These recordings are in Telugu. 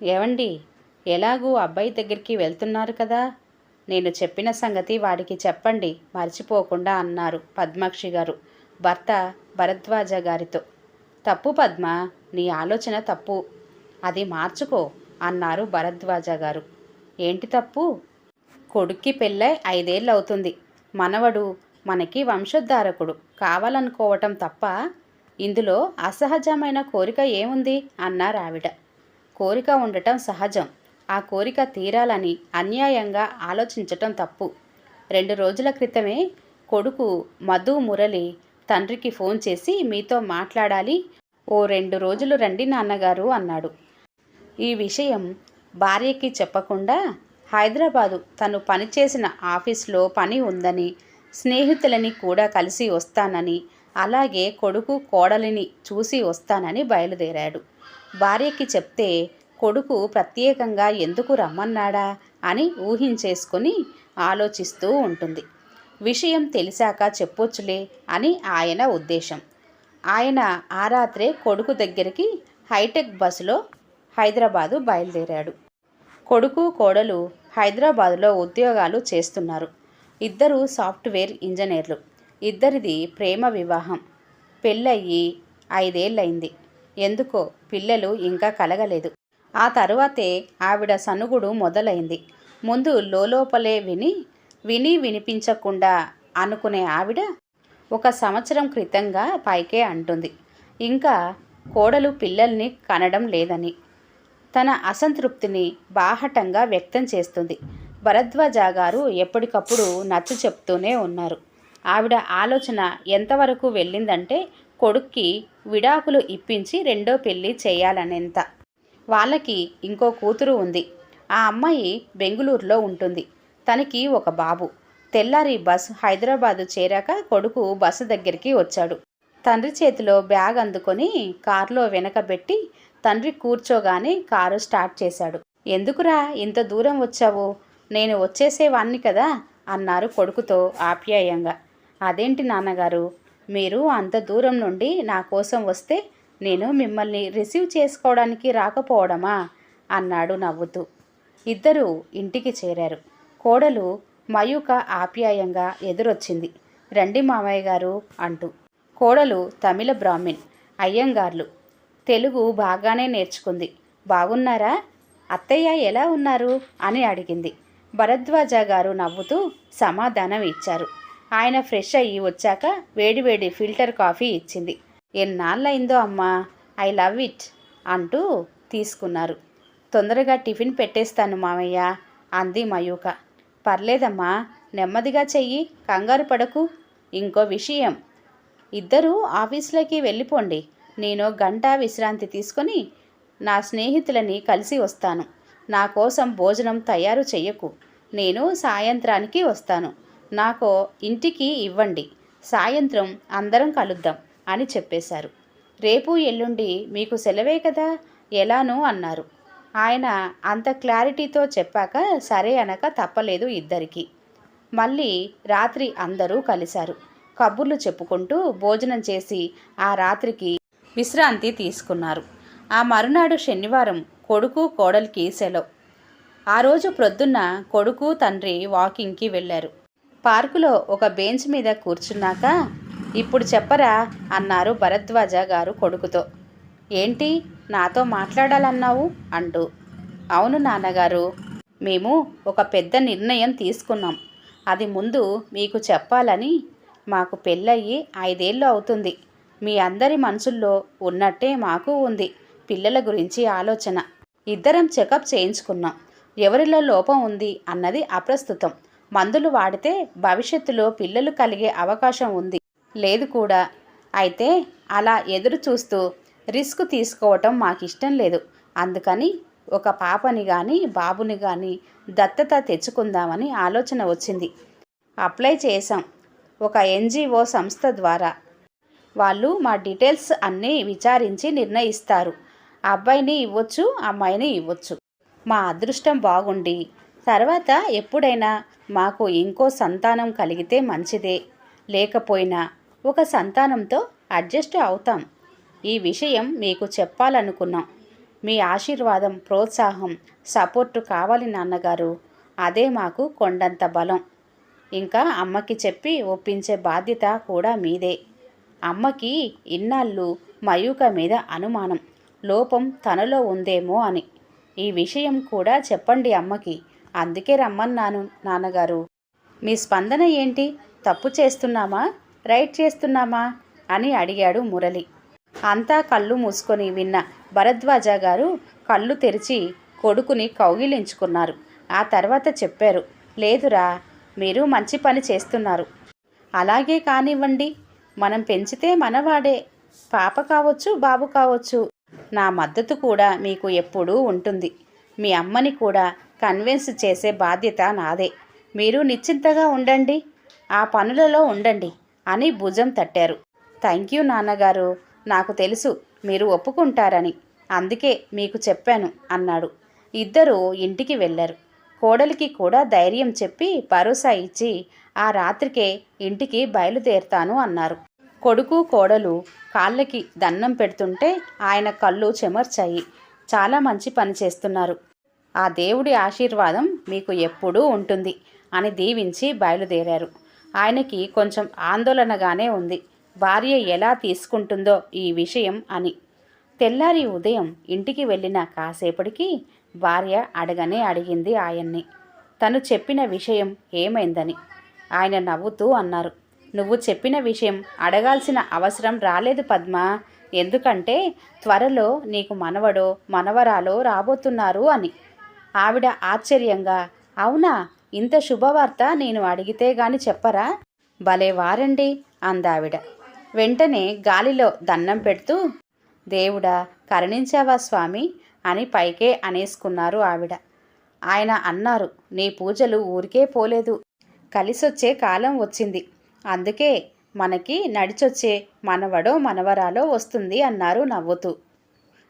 ఏవండి? ఎలాగూ అబ్బాయి దగ్గరికి వెళ్తున్నారు కదా? నేను చెప్పిన సంగతి వాడికి చెప్పండి. మర్చిపోకుండా అన్నారు పద్మాక్షి గారు. భర్త భరద్వాజ గారితో. తప్పు పద్మ నీ ఆలోచన తప్పు. అది మార్చుకో అన్నారు భరద్వాజ గారు. ఏంటి తప్పు? కొడుక్కి పెళ్ళై ఐదేళ్ళు అవుతుంది మనవడు మనకి వంశోద్ధారకుడు. కావాలనుకోవటం తప్ప ఇందులో అసహజమైన కోరిక ఏముంది? అన్నారు ఆవిడ కోరిక ఉండటం సహజం. ఆ కోరిక తీరాలని అన్యాయంగా ఆలోచించటం తప్పు. రెండు రోజుల క్రితమే కొడుకు మధు మురళి తండ్రికి ఫోన్ చేసి మీతో మాట్లాడాలి ఓ రెండు రోజులు రండి నాన్నగారు అన్నాడు. ఈ విషయం భార్యకి చెప్పకుండా హైదరాబాదు తను పనిచేసిన ఆఫీస్లో పని ఉందని స్నేహితులని కూడా కలిసి వస్తానని అలాగే కొడుకు కోడలిని చూసి వస్తానని బయలుదేరాడు. భార్యకి చెప్తే కొడుకు ప్రత్యేకంగా ఎందుకు రమ్మన్నాడా? అని ఊహించేసుకుని ఆలోచిస్తూ ఉంటుంది. విషయం తెలిసాక చెప్పొచ్చులే అని ఆయన ఉద్దేశం. ఆయన ఆ రాత్రే కొడుకు దగ్గరికి హైటెక్ బస్సులో హైదరాబాదు బయలుదేరాడు. కొడుకు కోడలు హైదరాబాదులో ఉద్యోగాలు చేస్తున్నారు. ఇద్దరు సాఫ్ట్వేర్ ఇంజనీర్లు. ఇద్దరిది ప్రేమ వివాహం. పెళ్ళయ్యి ఐదేళ్ళయింది. ఎందుకో పిల్లలు ఇంకా కలగలేదు. ఆ తరువాతే ఆవిడ సనుగుడు మొదలైంది. ముందు లోలోపలే విని విని వినిపించకుండా అనుకునే ఆవిడ ఒక సంవత్సరం క్రితంగా పైకే అంటుంది. ఇంకా కోడలు పిల్లల్ని కనడం లేదని. తన అసంతృప్తిని బాహటంగా వ్యక్తం చేస్తుంది. భరద్వాజ గారు ఎప్పటికప్పుడు నచ్చ చెప్తూనే ఉన్నారు. ఆవిడ ఆలోచన ఎంతవరకు వెళ్ళిందంటే కొడుక్కి విడాకులు ఇప్పించి రెండో పెళ్ళి చేయాలనేంత. వాళ్ళకి ఇంకో కూతురు ఉంది. ఆ అమ్మాయి బెంగుళూరులో ఉంటుంది. తనకి ఒక బాబు. తెల్లారి బస్ హైదరాబాదు చేరాక కొడుకు బస్సు దగ్గరికి వచ్చాడు. తండ్రి చేతిలో బ్యాగ్ అందుకొని కారులో వెనకబెట్టి తండ్రి కూర్చోగానే కారు స్టార్ట్ చేశాడు. ఎందుకురా ఇంత దూరం వచ్చావు? నేను వచ్చేసేవాణ్ణి కదా అన్నారు కొడుకుతో ఆప్యాయంగా. అదేంటి నాన్నగారు? మీరు అంత దూరం నుండి నా కోసం వస్తే నేను మిమ్మల్ని రిసీవ్ చేసుకోవడానికి రాకపోవడమా? అన్నాడు నవ్వుతూ. ఇద్దరూ ఇంటికి చేరారు. కోడలు మయూక ఆప్యాయంగా ఎదురొచ్చింది. రండి మామయ్య గారు అంటూ. కోడలు తమిళ బ్రాహ్మిన్ అయ్యంగార్లు. తెలుగు బాగానే నేర్చుకుంది. బాగున్నారా? అత్తయ్య ఎలా ఉన్నారు? అని అడిగింది. భరద్వాజ గారు నవ్వుతూ సమాధానం ఇచ్చారు. ఆయన ఫ్రెష్ అయ్యి వచ్చాక వేడివేడి ఫిల్టర్ కాఫీ ఇచ్చింది. ఎన్నాళ్ళయిందో అమ్మా ఐ లవ్ ఇట్ అంటూ తీసుకున్నారు. తొందరగా టిఫిన్ పెట్టేస్తాను మామయ్య అంది మయూక. పర్లేదమ్మా నెమ్మదిగా చెయ్యి కంగారు పడకు. ఇంకో విషయం ఇద్దరూ ఆఫీస్లోకి వెళ్ళిపోండి. నేను గంట విశ్రాంతి తీసుకొని నా స్నేహితులని కలిసి వస్తాను. నా కోసం భోజనం తయారు చెయ్యకు. నేను సాయంత్రానికి వస్తాను. నాకు ఇంటికి ఇవ్వండి సాయంత్రం అందరం కలుద్దాం అని చెప్పేశారు. రేపు ఎల్లుండి మీకు సెలవే కదా? ఎలానో అన్నారు. ఆయన అంత క్లారిటీతో చెప్పాక సరే అనక తప్పలేదు ఇద్దరికి. మళ్ళీ రాత్రి అందరూ కలిశారు. కబుర్లు చెప్పుకుంటూ భోజనం చేసి ఆ రాత్రికి విశ్రాంతి తీసుకున్నారు. ఆ మరునాడు శనివారం కొడుకు కోడలికి సెలవు. ఆ రోజు ప్రొద్దున్న కొడుకు తండ్రి వాకింగ్కి వెళ్ళారు. పార్కులో ఒక బెంచ్ మీద కూర్చున్నాక ఇప్పుడు చెప్పరా అన్నారు భరద్వాజ గారు కొడుకుతో. ఏంటి నాతో మాట్లాడాలన్నావు? అంటూ. అవును నాన్నగారు మేము ఒక పెద్ద నిర్ణయం తీసుకున్నాం. అది ముందు మీకు చెప్పాలని మాకు పెళ్ళయ్యి ఐదేళ్ళు అవుతుంది. మీ అందరి మనసుల్లో ఉన్నట్టే మాకు ఉంది పిల్లల గురించి ఆలోచన. ఇద్దరం చెకప్ చేయించుకున్నాం. ఎవరిలో లోపం ఉంది అన్నది అప్రస్తుతం. మందులు వాడితే భవిష్యత్తులో పిల్లలు కలిగే అవకాశం ఉంది. లేదు కూడా. అయితే అలా ఎదురు చూస్తూ రిస్క్ తీసుకోవటం మాకు ఇష్టం లేదు. అందుకని ఒక పాపని కానీ బాబుని కానీ దత్తత తెచ్చుకుందామని ఆలోచన వచ్చింది. అప్లై చేశాం. ఒక ఎన్జిఓ సంస్థ ద్వారా. వాళ్ళు మా డీటెయిల్స్ అన్నీ విచారించి నిర్ణయిస్తారు. అబ్బాయిని ఇవ్వచ్చు అమ్మాయిని ఇవ్వచ్చు. మా అదృష్టం బాగుండి తర్వాత ఎప్పుడైనా మాకు ఇంకో సంతానం కలిగితే మంచిదే. లేకపోయినా ఒక సంతానంతో అడ్జస్ట్ అవుతాం. ఈ విషయం మీకు చెప్పాలనుకున్నాం. మీ ఆశీర్వాదం ప్రోత్సాహం సపోర్టు కావాలి నాన్నగారు. అదే మాకు కొండంత బలం. ఇంకా అమ్మకి చెప్పి ఒప్పించే బాధ్యత కూడా మీదే. అమ్మకి ఇన్నాళ్ళు మయూక మీద అనుమానం. లోపం తనలో ఉందేమో అని. ఈ విషయం కూడా చెప్పండి అమ్మకి. అందుకే రమ్మన్నాను నాన్నగారు. మీ స్పందన ఏంటి? తప్పు చేస్తున్నామా? రైట్ చేస్తున్నామా? అని అడిగాడు మురళి. అంతా కళ్ళు మూసుకొని విన్న భరద్వాజ గారు కళ్ళు తెరిచి కొడుకుని కౌగిలించుకున్నారు. ఆ తర్వాత చెప్పారు లేదురా మీరు మంచి పని చేస్తున్నారు. అలాగే కానివ్వండి మనం పెంచితే మనవాడే. పాప కావచ్చు బాబు కావచ్చు. నా మద్దతు కూడా మీకు ఎప్పుడూ ఉంటుంది. మీ అమ్మని కూడా కన్విన్స్ చేసే బాధ్యత నాదే. మీరు నిశ్చింతగా ఉండండి. ఆ పనులలో ఉండండి అని భుజం తట్టారు. థ్యాంక్ యూ నాన్నగారు. నాకు తెలుసు మీరు ఒప్పుకుంటారని. అందుకే మీకు చెప్పాను అన్నాడు. ఇద్దరూ ఇంటికి వెళ్ళారు. కోడలికి కూడా ధైర్యం చెప్పి భరోసా ఇచ్చి ఆ రాత్రికే ఇంటికి బయలుదేరుతాను అన్నారు. కొడుకు కోడలు కాళ్ళకి దండం పెడుతుంటే ఆయన కళ్ళు చెమర్చాయి. చాలా మంచి పని చేస్తున్నారు. ఆ దేవుడి ఆశీర్వాదం మీకు ఎప్పుడూ ఉంటుంది అని దీవించి బయలుదేరారు. ఆయనకి కొంచెం ఆందోళనగానే ఉంది. భార్య ఎలా తీసుకుంటుందో ఈ విషయం అని. తెల్లారి ఉదయం ఇంటికి వెళ్ళిన కాసేపటికి భార్య అడగనే అడిగింది ఆయన్ని. తను చెప్పిన విషయం ఏమైందని. ఆయన నవ్వుతూ అన్నారు. నువ్వు చెప్పిన విషయం అడగాల్సిన అవసరం రాలేదు పద్మ. ఎందుకంటే త్వరలో నీకు మనవడో మనవరాలో రాబోతున్నారు అని. ఆవిడ ఆశ్చర్యంగా అవునా? ఇంత శుభవార్త నేను అడిగితే గాని చెప్పరా? భలే వారండి అందావిడ. వెంటనే గాలిలో దండం పెడుతూ దేవుడా కరుణించావా స్వామి? అని పైకే అనేసుకున్నారు ఆవిడ. ఆయన అన్నారు నీ పూజలు ఊరికే పోలేదు. కలిసొచ్చే కాలం వచ్చింది. అందుకే మనకి నడిచొచ్చే మనవడో మనవరాలో వస్తుంది అన్నారు నవ్వుతూ.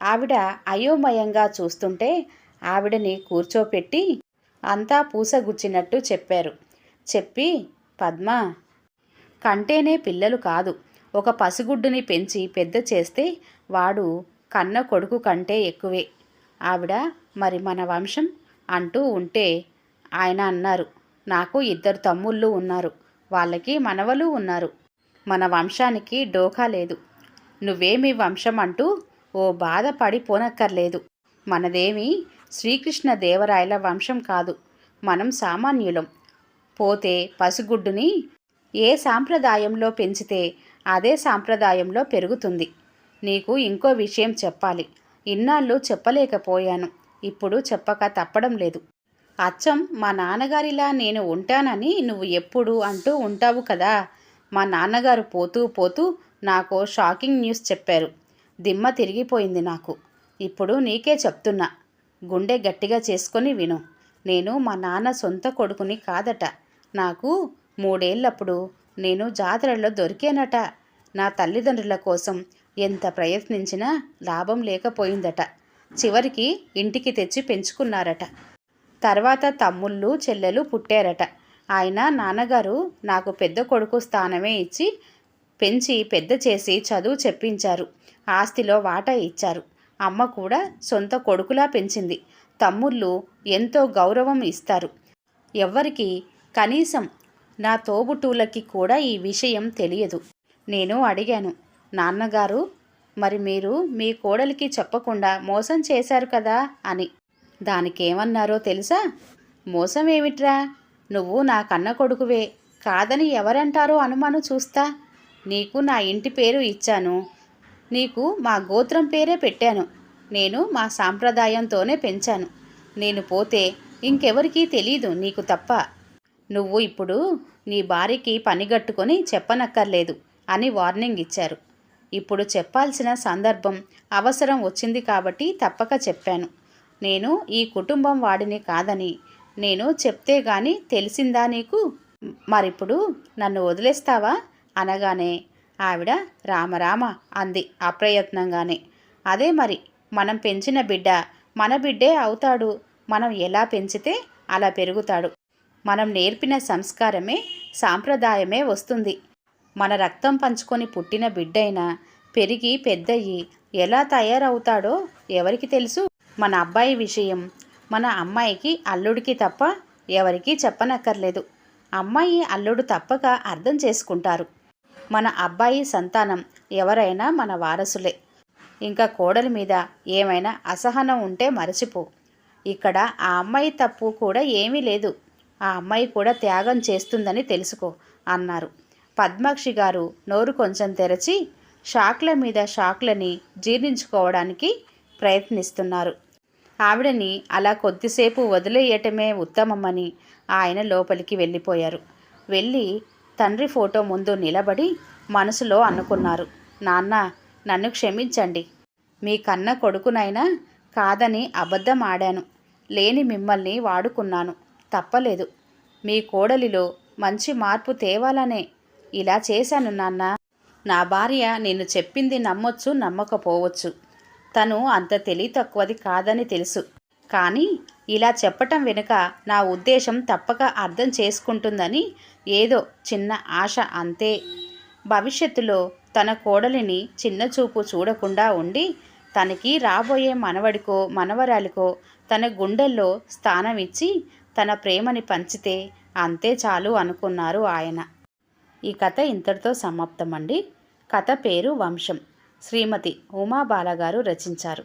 ఆవిడ అయోమయంగా చూస్తుంటే ఆవిడని కూర్చోపెట్టి అంతా పూసగుచ్చినట్టు చెప్పారు. చెప్పి పద్మ కంటేనే పిల్లలు కాదు. ఒక పసిగుడ్డుని పెంచి పెద్ద చేస్తే వాడు కన్న కొడుకు కంటే ఎక్కువే. ఆవిడ మరి మన వంశం? అంటూ ఉంటే ఆయన అన్నారు. నాకు ఇద్దరు తమ్ముళ్ళు ఉన్నారు. వాళ్ళకి మనవలు ఉన్నారు. మన వంశానికి డోకా లేదు. నువ్వేమి వంశం అంటూ ఓ బాధ పడిపోనక్కర్లేదు మనదేమి శ్రీకృష్ణ దేవరాయల వంశం కాదు. మనం సామాన్యులం. పోతే పసిగుడ్డుని ఏ సాంప్రదాయంలో పెంచితే అదే సాంప్రదాయంలో పెరుగుతుంది. నీకు ఇంకో విషయం చెప్పాలి. ఇన్నాళ్ళు చెప్పలేకపోయాను. ఇప్పుడు చెప్పక తప్పడం లేదు. అచ్చం మా నాన్నగారిలా నేను ఉంటానని నువ్వు ఎప్పుడు అంటూ ఉంటావు కదా. మా నాన్నగారు పోతూ పోతూ నాకు షాకింగ్ న్యూస్ చెప్పారు. దిమ్మ తిరిగిపోయింది నాకు. ఇప్పుడు నీకే చెప్తున్నా. గుండె గట్టిగా చేసుకొని విను. నేను మా నాన్న సొంత కొడుకుని కాదట. నాకు మూడేళ్ళప్పుడు నేను జాతరలో దొరికానట. నా తల్లిదండ్రుల కోసం ఎంత ప్రయత్నించినా లాభం లేకపోయిందట. చివరికి ఇంటికి తెచ్చి పెంచుకున్నారట. తర్వాత తమ్ముళ్ళు చెల్లెలు పుట్టారట. ఆయన నాన్నగారు నాకు పెద్ద కొడుకు స్థానమే ఇచ్చి పెంచి పెద్ద చేసి చదువు చెప్పించారు. ఆస్తిలో వాటా ఇచ్చారు. అమ్మ కూడా సొంత కొడుకులా పెంచింది. తమ్ముళ్ళు ఎంతో గౌరవం ఇస్తారు. ఎవ్వరికి కనీసం నా తోబుటూలకి కూడా ఈ విషయం తెలియదు. నేను అడిగాను నాన్నగారు మరి మీరు మీ కోడలికి చెప్పకుండా మోసం చేశారు కదా? అని. దానికేమన్నారో తెలుసా? మోసం ఏమిట్రా నువ్వు నా కన్న కొడుకువే. కాదని ఎవరంటారో అనుమానం చూస్తా. నీకు నా ఇంటి పేరు ఇచ్చాను. నీకు మా గోత్రం పేరే పెట్టాను. నేను మా సాంప్రదాయంతోనే పెంచాను. నేను పోతే ఇంకెవరికీ తెలీదు నీకు తప్ప. నువ్వు ఇప్పుడు నీ భార్యకి పనిగట్టుకొని చెప్పనక్కర్లేదు అని వార్నింగ్ ఇచ్చారు. ఇప్పుడు చెప్పాల్సిన సందర్భం అవసరం వచ్చింది కాబట్టి తప్పక చెప్పాను. నేను ఈ కుటుంబం వాడిని కాదని నేను చెప్తే గాని తెలిసిందా నీకు? మరిప్పుడు నన్ను వదిలేస్తావా? అనగానే ఆవిడ రామరామ అంది అప్రయత్నంగానే. అదే మరి మనం పెంచిన బిడ్డ మన బిడ్డే అవుతాడు. మనం ఎలా పెంచితే అలా పెరుగుతాడు. మనం నేర్పిన సంస్కారమే సాంప్రదాయమే వస్తుంది. మన రక్తం పంచుకొని పుట్టిన బిడ్డైనా పెరిగి పెద్దయ్యి ఎలా తయారవుతాడో ఎవరికి తెలుసు? మన అబ్బాయి విషయం మన అమ్మాయికి అల్లుడికి తప్ప ఎవరికీ చెప్పనక్కర్లేదు. అమ్మాయి అల్లుడు తప్పక అర్థం చేసుకుంటారు. మన అబ్బాయి సంతానం ఎవరైనా మన వారసులే. ఇంకా కోడలి మీద ఏమైనా అసహనం ఉంటే మరచిపో. ఇక్కడ ఆ అమ్మాయి తప్పు కూడా ఏమీ లేదు. ఆ అమ్మాయి కూడా త్యాగం చేస్తుందని తెలుసుకో అన్నారు. పద్మాక్షి గారు నోరు కొంచెం తెరచి షాక్ల మీద షాక్లని జీర్ణించుకోవడానికి ప్రయత్నిస్తున్నారు. ఆవిడని అలా కొద్దిసేపు వదిలేయటమే ఉత్తమమని ఆయన లోపలికి వెళ్ళిపోయారు. వెళ్ళి తండ్రి ఫోటో ముందు నిలబడి మనసులో అనుకున్నారు. నాన్న నన్ను క్షమించండి. మీ కన్న కొడుకునైనా కాదని అబద్ధం ఆడాను లేని మిమ్మల్ని వాడుకున్నాను. తప్పలేదు. మీ కోడలిలో మంచి మార్పు తేవాలనే. ఇలా చేశాను నాన్న. నా భార్య నేను చెప్పింది నమ్మొచ్చు నమ్మకపోవచ్చు. తను అంత తెలివి తక్కువది కాదని తెలుసు. కానీ ఇలా చెప్పటం వెనుక నా ఉద్దేశం తప్పక అర్థం చేసుకుంటుందని ఏదో చిన్న ఆశ అంతే. భవిష్యత్తులో తన కోడలిని చిన్న చూపు చూడకుండా ఉండి తనకి రాబోయే మనవడికో మనవరాలికో తన గుండెల్లో స్థానం ఇచ్చి తన ప్రేమని పంచితే అంతే చాలు అనుకున్నారు ఆయన. ఈ కథ ఇంతటితో సమాప్తమండి. కథ పేరు వంశం. శ్రీమతి ఉమా బాలగారు రచించారు.